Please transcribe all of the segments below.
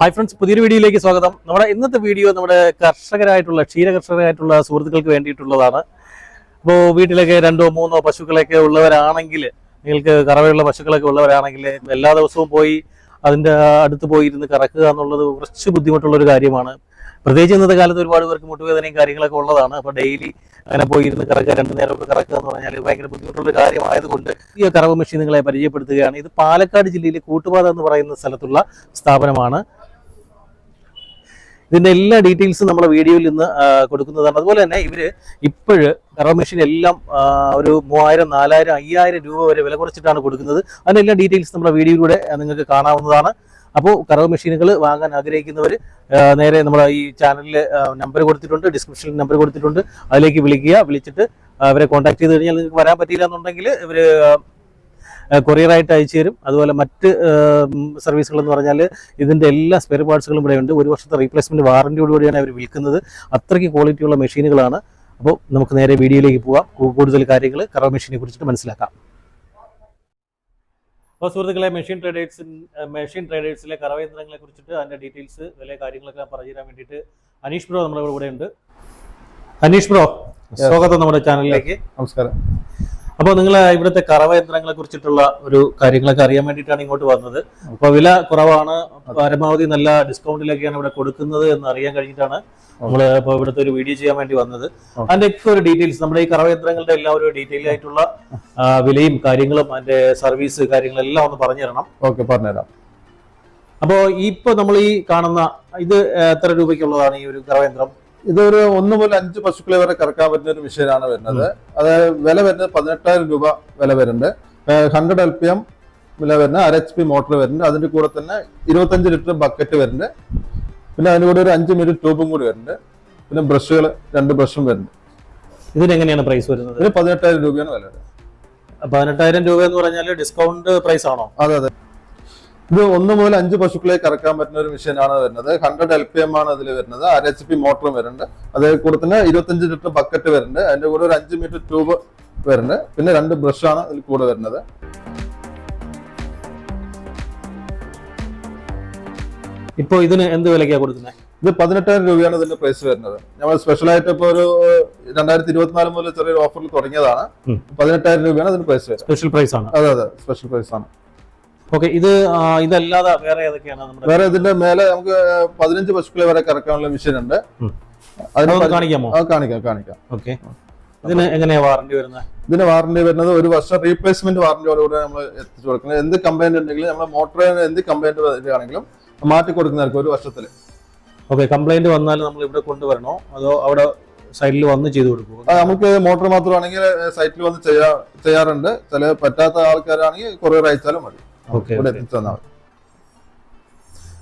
Hi friends പുതിയൊരു വീഡിയോയിലേക്ക് സ്വാഗതം. നമ്മുടെ ഇന്നത്തെ വീഡിയോ നമ്മുടെ കർഷകരായിട്ടുള്ള ക്ഷീര കർഷകരായിട്ടുള്ള സുഹൃത്തുക്കൾക്ക് വേണ്ടിയിട്ടുള്ളതാണ്. അപ്പോൾ വീട്ടിലൊക്കെ രണ്ടോ മൂന്നോ പശുക്കളൊക്കെ ഉള്ളവരാണെങ്കിൽ നിങ്ങൾക്ക് കറവയുള്ള പശുക്കളൊക്കെ ഉള്ളവരാണെങ്കിൽ എല്ലാ ദിവസവും പോയി അതിന്റെ അടുത്ത് പോയി ഇരുന്ന് കറക്കുക എന്നുള്ളത് കുറച്ച് ബുദ്ധിമുട്ടുള്ള ഒരു കാര്യമാണ്. പ്രത്യേകിച്ച് ഇന്നത്തെ കാലത്ത് ഒരുപാട് പേർക്ക് മുട്ടുവേദനയും കാര്യങ്ങളൊക്കെ ഉള്ളതാണ്. അപ്പോൾ ഡെയിലി അങ്ങനെ പോയി ഇരുന്ന് കറക്കുക രണ്ടു നേരമൊക്കെ കറക്കുക എന്ന് പറഞ്ഞാൽ ഭയങ്കര ബുദ്ധിമുട്ടുള്ള കാര്യമായതുകൊണ്ട് ഈ കറവ് മെഷീനുകളെ പരിചയപ്പെടുത്തുകയാണ്. ഇത് പാലക്കാട് ജില്ലയിലെ കൂട്ടുപാത എന്ന് പറയുന്ന സ്ഥലത്തുള്ള സ്ഥാപനമാണ്. ഇതിന്റെ എല്ലാ ഡീറ്റെയിൽസും നമ്മുടെ വീഡിയോയിൽ നിന്ന് കൊടുക്കുന്നതാണ്. അതുപോലെ തന്നെ ഇവർ ഇപ്പോഴ് കറോ മെഷീൻ എല്ലാം ഒരു മൂവായിരം നാലായിരം അയ്യായിരം രൂപ വരെ വില കുറച്ചിട്ടാണ് കൊടുക്കുന്നത്. അതിന്റെ എല്ലാ ഡീറ്റെയിൽസ് നമ്മുടെ വീഡിയോയിലൂടെ നിങ്ങൾക്ക് കാണാവുന്നതാണ്. അപ്പോൾ കറവ് മെഷീനുകൾ വാങ്ങാൻ ആഗ്രഹിക്കുന്നവർ നേരെ നമ്മുടെ ഈ ചാനലിൽ നമ്പർ കൊടുത്തിട്ടുണ്ട് ഡിസ്ക്രിപ്ഷനിൽ നമ്പർ കൊടുത്തിട്ടുണ്ട്. അതിലേക്ക് വിളിക്കുക വിളിച്ചിട്ട് അവരെ കോൺടാക്ട് ചെയ്ത് കഴിഞ്ഞാൽ നിങ്ങൾക്ക് വരാൻ പറ്റിയില്ല എന്നുണ്ടെങ്കിൽ ഇവർ കൊറിയറായിട്ട് അയച്ചു തരും. അതുപോലെ മറ്റ് സർവീസുകൾ എന്ന് പറഞ്ഞാൽ ഇതിന്റെ എല്ലാ സ്പെയർ പാർട്സുകളും ഇവിടെ ഉണ്ട്. ഒരു വർഷത്തെ റീപ്ലേസ്മെന്റ് വാറന്റിയോടുകൂടിയാണ് അവർ വിൽക്കുന്നത്. അത്രയ്ക്ക് ക്വാളിറ്റിയുള്ള മെഷീനുകളാണ്. അപ്പോൾ നമുക്ക് നേരെ വീഡിയോയിലേക്ക് പോകാം കൂടുതൽ കാര്യങ്ങൾ കറവ മെഷീനെ കുറിച്ചിട്ട് മനസ്സിലാക്കാം. അപ്പോൾ സുഹൃത്തുക്കളെ മെഷീൻ ട്രേഡേഴ്സ് മെഷീൻ ട്രേഡേഴ്സിലെ കറവയന്ത്രങ്ങളെ കുറിച്ചിട്ട് അതിന്റെ ഡീറ്റെയിൽസ് വില കാര്യങ്ങളൊക്കെ പറഞ്ഞു തരാൻ വേണ്ടിയിട്ട് അനീഷ് ബ്രോ നമ്മുടെ കൂടെ ഉണ്ട്. അനീഷ് ബ്രോ സ്വാഗതം നമ്മുടെ ചാനലിലേക്ക് നമസ്കാരം. അപ്പോൾ നിങ്ങൾ ഇവിടുത്തെ കറവ യന്ത്രങ്ങളെ കുറിച്ചിട്ടുള്ള ഒരു കാര്യങ്ങളൊക്കെ അറിയാൻ വേണ്ടിയിട്ടാണ് ഇങ്ങോട്ട് വന്നത്. അപ്പോൾ വില കുറവാണ്. പരമാവധി നല്ല ഡിസ്കൗണ്ടിലൊക്കെയാണ് ഇവിടെ കൊടുക്കുന്നത് എന്ന് അറിയാൻ കഴിഞ്ഞിട്ടാണ് നമ്മൾ ഇപ്പോൾ ഇവിടുത്തെ ഒരു വീഡിയോ ചെയ്യാൻ വേണ്ടി വന്നത്. അതിന്റെ ഒക്കെ ഒരു ഡീറ്റെയിൽസ് നമ്മുടെ ഈ കറവ യന്ത്രങ്ങളുടെ എല്ലാം ഒരു ഡീറ്റെയിൽ ആയിട്ടുള്ള വിലയും കാര്യങ്ങളും അതിന്റെ സർവീസ് കാര്യങ്ങളെല്ലാം ഒന്ന് പറഞ്ഞു തരണം ഓക്കെ പറഞ്ഞുതരാം. അപ്പോൾ ഇപ്പൊ നമ്മൾ ഈ കാണുന്ന ഇത് എത്ര രൂപയ്ക്കുള്ളതാണ് ഈ ഒരു കറവ യന്ത്രം? ഇതൊരു ഒന്ന് മുതൽ അഞ്ച് പശുക്കളെ വരെ കറക്കാൻ പറ്റുന്ന ഒരു മെഷീനാണ് വരുന്നത്. അത് വില വരുന്നത് പതിനെട്ടായിരം രൂപ വില വരുന്നുണ്ട്. ഹൺഡ്രഡ് എൽ പി എം വില വരുന്ന അര എച്ച് പി മോട്ടർ വരുന്നുണ്ട്. അതിന്റെ കൂടെ തന്നെ ഇരുപത്തഞ്ച് ലിറ്റർ ബക്കറ്റ് വരുന്നുണ്ട്. പിന്നെ അതിന്റെ കൂടെ ഒരു അഞ്ച് മിനിറ്റ് ട്യൂബും കൂടി വരുന്നുണ്ട്. പിന്നെ ബ്രഷുകൾ രണ്ട് ബ്രഷും വരുന്നുണ്ട്. ഇതിനെങ്ങനെയാണ് പ്രൈസ് വരുന്നത്? പതിനെട്ടായിരം രൂപയാണ് വില വരുന്നത്. പതിനെട്ടായിരം രൂപ എന്ന് പറഞ്ഞാൽ ഡിസ്കൗണ്ട് പ്രൈസ് ആണോ? അതെ അതെ. ഇത് ഒന്ന് മുതൽ അഞ്ച് പശുക്കളെ കറക്കാൻ പറ്റുന്ന ഒരു മെഷീനാണ് വരുന്നത്. ഹൺഡ്രഡ് എൽ പി എം ആണ് അതിൽ വരുന്നത്. അര എച്ച് പി മോട്ടറും വരുന്നുണ്ട്. അതേ കൂടെ തന്നെ ഇരുപത്തഞ്ച് ലിറ്റർ ബക്കറ്റ് വരുന്നുണ്ട്. അതിന്റെ കൂടെ ഒരു അഞ്ച് മീറ്റർ ട്യൂബ് വരുന്നുണ്ട്. പിന്നെ രണ്ട് ബ്രഷാണ് ഇതിൽ കൂടെ വരുന്നത്. ഇപ്പൊ ഇതിന് എന്ത് വിലക്കാണ് കൊടുക്കുന്നത്? ഇത് പതിനെട്ടായിരം രൂപയാണ് ഇതിന്റെ പ്രൈസ് വരുന്നത്. നമ്മൾ സ്പെഷ്യലായിട്ട് ആയിട്ട് ഇപ്പൊ ഒരു രണ്ടായിരത്തി ഇരുപത്തിനാല് മുതൽ ചെറിയൊരു ഓഫറിൽ തുടങ്ങിയതാണ്. പതിനെട്ടായിരം രൂപയാണ് ഇതിന് പ്രൈസ് സ്പെഷ്യൽ പ്രൈസ് ആണ്. അതെ അതെ. സ്പെഷ്യൽ പ്രൈസ് ആണ്. ഓക്കെ ഇത് ഇതല്ലാതെ വേറെ ഏതൊക്കെയാണ് വേറെ ഇതിന്റെ മേലെ നമുക്ക് പതിനഞ്ച് പശുക്കളെ വരെ കറക്കാനുള്ള മെഷീൻ ഉണ്ട്. കാണിക്കാമോ? കാണിക്കാം കാണിക്കാം. ഓക്കെ. ഇതിന് എങ്ങനെയാ വാറണ്ടി വരുന്നത്? ഇതിന് വാറണ്ടി വരുന്നത് ഒരു വർഷം റീപ്ലേസ്മെന്റ് വാറന്റിയോടുകൂടെ നമ്മൾ എത്തിച്ചു കൊടുക്കുന്നത്. എന്ത് കംപ്ലൈന്റ് ഉണ്ടെങ്കിലും നമ്മുടെ മോട്ടറിന് എന്ത് കംപ്ലൈന്റ് വരികയാണെങ്കിലും മാറ്റി കൊടുക്കുന്നവർക്ക് ഒരു വർഷത്തിൽ ഓക്കെ കംപ്ലൈന്റ് വന്നാൽ നമ്മൾ ഇവിടെ കൊണ്ടുവരണോ? അതോ അവിടെ സൈറ്റിൽ വന്ന് ചെയ്തു കൊടുക്കും നമുക്ക് മോട്ടോർ മാത്രമാണെങ്കിൽ സൈറ്റിൽ വന്ന് ചെയ്യാ ചെയ്യാറുണ്ട്. ചില പറ്റാത്ത ആൾക്കാരാണെങ്കിൽ കൊറിയർ അയച്ചാലും മതി. ഇവിടെ എത്തിച്ചു തന്നാൽ മതി.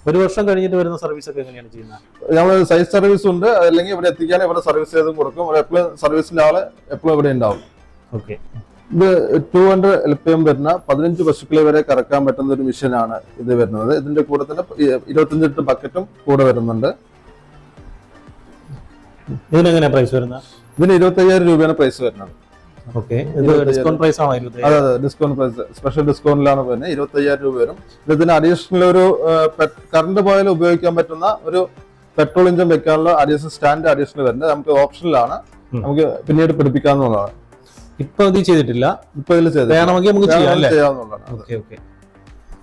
ഒരു വർഷം കഴിഞ്ഞിട്ട് വരുന്ന സർവീസ് ഒക്കെ എങ്ങനെയാണ് ചെയ്യുന്നത്? നമ്മൾ സൈറ്റ് സർവീസ് ഉണ്ട്. അല്ലെങ്കിൽ ഇവിടെ എത്തിക്കാൻ ഇവിടെ സർവീസ് ചെയ്തും കൊടുക്കും. എപ്പോഴും സർവീസിന്റെ ആൾ എപ്പോഴും ഇവിടെ ഉണ്ടാവും. ഓക്കെ. ഇത് two hundred L P M വരുന്ന പതിനഞ്ച് പശുക്കളെ വരെ കറക്കാൻ പറ്റുന്ന ഒരു മിഷനാണ് ഇത് വരുന്നത്. ഇതിന്റെ കൂടെ തന്നെ ഇരുപത്തിയഞ്ച് ലിറ്റർ ബക്കറ്റും കൂടെ വരുന്നുണ്ട്. ഇതിനെങ്ങനെയാണ് പ്രൈസ് വരുന്നത്? ഇതിന് ഇരുപത്തി അയ്യായിരം രൂപയാണ് പ്രൈസ് വരുന്നത്. ഓക്കെ. ഡിസ്കൗണ്ട് പ്രൈസ് ആണോ അതെ അതെ ഡിസ്കൗണ്ട് പ്രൈസ് സ്പെഷ്യൽ ഡിസ്കൗണ്ടിലാണ് വരുന്നത്. ഇരുപത്തി അയ്യായിരം രൂപ വരും. ഇതിന് അഡീഷണൽ ഒരു കറണ്ട് പോയാലും ഉപയോഗിക്കാൻ പറ്റുന്ന ഒരു പെട്രോൾ ഇഞ്ചൻ വെക്കാനുള്ള അഡീഷണൽ സ്റ്റാൻഡ് അഡീഷണൽ വരുന്നത് നമുക്ക് ഓപ്ഷനിലാണ് നമുക്ക് പിന്നീട് പിടിപ്പിക്കാവുന്നതാണ് ഇപ്പൊ ഇത് ചെയ്തിട്ടില്ല. ഇപ്പൊ ഇതിൽ ചെയ്തിട്ടില്ല. വേണമെങ്കിൽ നമുക്ക് ചെയ്യാവുന്നതാണ്.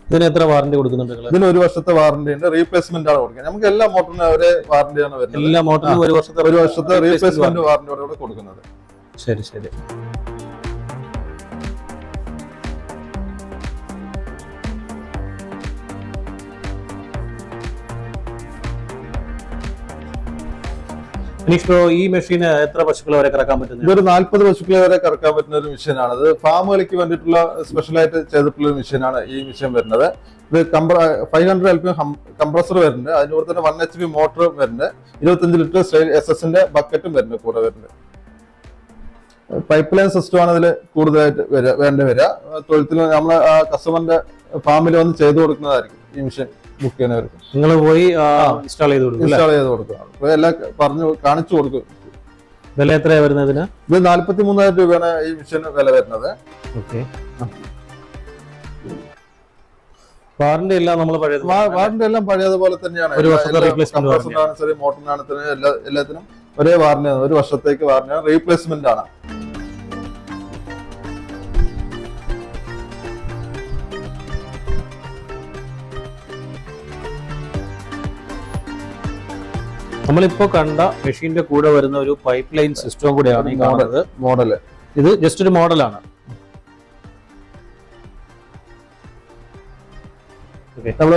ഇതിന് എത്ര വാറണ്ടി കൊടുക്കുന്നുണ്ട് ഇതിന് ഒരു വർഷത്തെ വാറണ്ടി ഉണ്ട്. റീപ്ലേസ്മെന്റ് ആണ് കൊടുക്കുന്നത്. നമുക്ക് എല്ലാ മോട്ടറിനും ഒരേ വാറണ്ടിയാണ് വരുന്നത്. എല്ലാ മോട്ടറിനും ഒരു വർഷത്തെ ഒരു വർഷത്തെ റീപ്ലേസ്മെന്റ് വാറന്റിയോടെ കൂടെ കൊടുക്കുന്നത്. ശരി ശരി. അനീഷ് പ്രോ ഈ മെഷീൻ എത്ര പശുക്കളെ വരെ കറക്കാൻ പറ്റുന്നത് ഇതൊരു നാല്പത് പശുക്കളെ വരെ കറക്കാൻ പറ്റുന്ന ഒരു മെഷീനാണ് ഇത് ഫാമുകൾക്ക് വേണ്ടിയിട്ടുള്ള സ്പെഷ്യൽ ആയിട്ട് ചെയ്തിട്ടുള്ള ഒരു മെഷീനാണ് ഈ മെഷീൻ വരുന്നത്. ഇത് compre five hundred L P compressor വരുന്നുണ്ട്. അതിനോട് കൂടെ തന്നെ വൺ എച്ച് പി മോട്ടർ വരുന്നുണ്ട്. ഇരുപത്തഞ്ച് ലിറ്റർ സ്റ്റൈൽ എസ് എസിന്റെ ബക്കറ്റും വരുന്നുണ്ട് കൂടെ വരുന്നുണ്ട്. പൈപ്പ് ലൈൻ സിസ്റ്റം ആണ് ഇതിൽ കൂടുതലായിട്ട് വരിക വേണ്ടി വരിക തൊഴുത്തിൽ നമ്മൾ കസ്റ്റമറിന്റെ ഫാമിൽ വന്ന് ചെയ്തു കൊടുക്കുന്നതായിരിക്കും ഈ മെഷീൻ ബുക്ക് ചെയ്യുന്നവർക്ക്. നിങ്ങൾ പോയി ഇൻസ്റ്റാൾ ചെയ്ത് കൊടുക്കും ഇൻസ്റ്റാൾ ചെയ്ത് കൊടുക്കുക. എല്ലാം പറഞ്ഞു കാണിച്ചു കൊടുക്കും. വില എത്രയാണ് വരുന്നതിന് ഇത് നാല്പത്തി മൂന്നായിരം രൂപയാണ് ഈ മിഷന് വില വരുന്നത്. ഓക്കെ. വാറന്റി എല്ലാം നമ്മൾ പഴയത് വാറന്റി എല്ലാം പഴയതുപോലെ തന്നെയാണ്. ഒരു വർഷത്തെ റീപ്ലേസ്മെന്റ് മോട്ടറിനാണ് എല്ലാ എല്ലാത്തിനും ഒരേ വാറന്റിയാണ് ഒരു വർഷത്തേക്ക് വാറന്റിയാണ് റീപ്ലേസ്മെന്റ് ആണ്. നമ്മളിപ്പോ കണ്ട മെഷീന്റെ കൂടെ വരുന്ന ഒരു പൈപ്പ് ലൈൻ സിസ്റ്റം കൂടെയാണ് ഈ കാണുന്നത്. മോഡൽ. ഇത് ജസ്റ്റ് ഒരു മോഡലാണ്. നമ്മൾ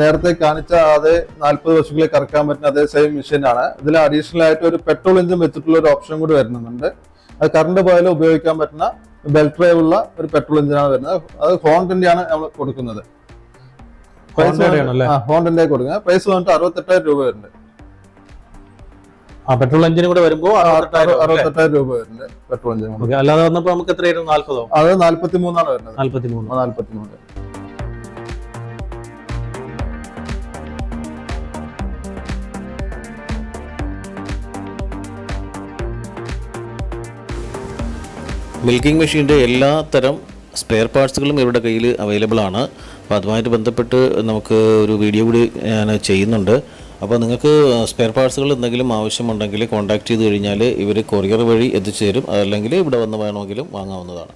നേരത്തെ കാണിച്ച അതേ നാല്പത് വർഷങ്ങളിൽ കറക്കാൻ പറ്റുന്ന അതേ സെയിം മെഷീൻ ആണ്. ഇതിൽ അഡീഷണൽ ആയിട്ട് ഒരു പെട്രോൾ എഞ്ചിൻ വെച്ചിട്ടുള്ള ഒരു ഓപ്ഷൻ കൂടി വരുന്നുണ്ട്. അത് കറണ്ട് പോയാലും ഉപയോഗിക്കാൻ പറ്റുന്ന ബെൽറ്റ് ഡ്രൈവ് ഉള്ള ഒരു പെട്രോൾ എഞ്ചിനാണ് വരുന്നത്. അത് ഹോണ്ടിന്റെ ആണ് നമ്മൾ കൊടുക്കുന്നത്? ഹോണ്ടിന്റെ കൊടുക്കുന്നത്. പ്രൈസ് വന്നിട്ട് അറുപത്തെട്ടായിരം രൂപ വരുന്നുണ്ട്. ആ പെട്രോൾ എഞ്ചിനും കൂടെ വരുമ്പോൾ അറുപത്തെട്ടായിരം രൂപ വരുന്നത് പെട്രോൾ എഞ്ചിൻ കൊണ്ട് അല്ലാതെ വന്നപ്പോ നമുക്ക് എത്രയായിരുന്നു? നാല്പതോ? അത് നാല്പത്തി മൂന്നാണ് വരുന്നത്. നാല്പത്തി മൂന്ന് നാല്പത്തി മൂന്ന് മിൽക്കിംഗ് മെഷീന്റെ എല്ലാ തരം സ്പെയർ പാർട്സുകളും ഇവരുടെ കയ്യിൽ അവൈലബിൾ ആണ്. അപ്പോൾ അതുമായിട്ട് ബന്ധപ്പെട്ട് നമുക്ക് ഒരു വീഡിയോ കൂടി ഞാൻ ചെയ്യുന്നുണ്ട്. അപ്പോൾ നിങ്ങൾക്ക് സ്പെയർ പാർട്സുകൾ എന്തെങ്കിലും ആവശ്യമുണ്ടെങ്കിൽ കോൺടാക്ട് ചെയ്ത് കഴിഞ്ഞാൽ ഇവർ കൊറിയർ വഴി എത്തിച്ചു തരും അതല്ലെങ്കിൽ ഇവിടെ വന്ന് വേണമെങ്കിലും വാങ്ങാവുന്നതാണ്.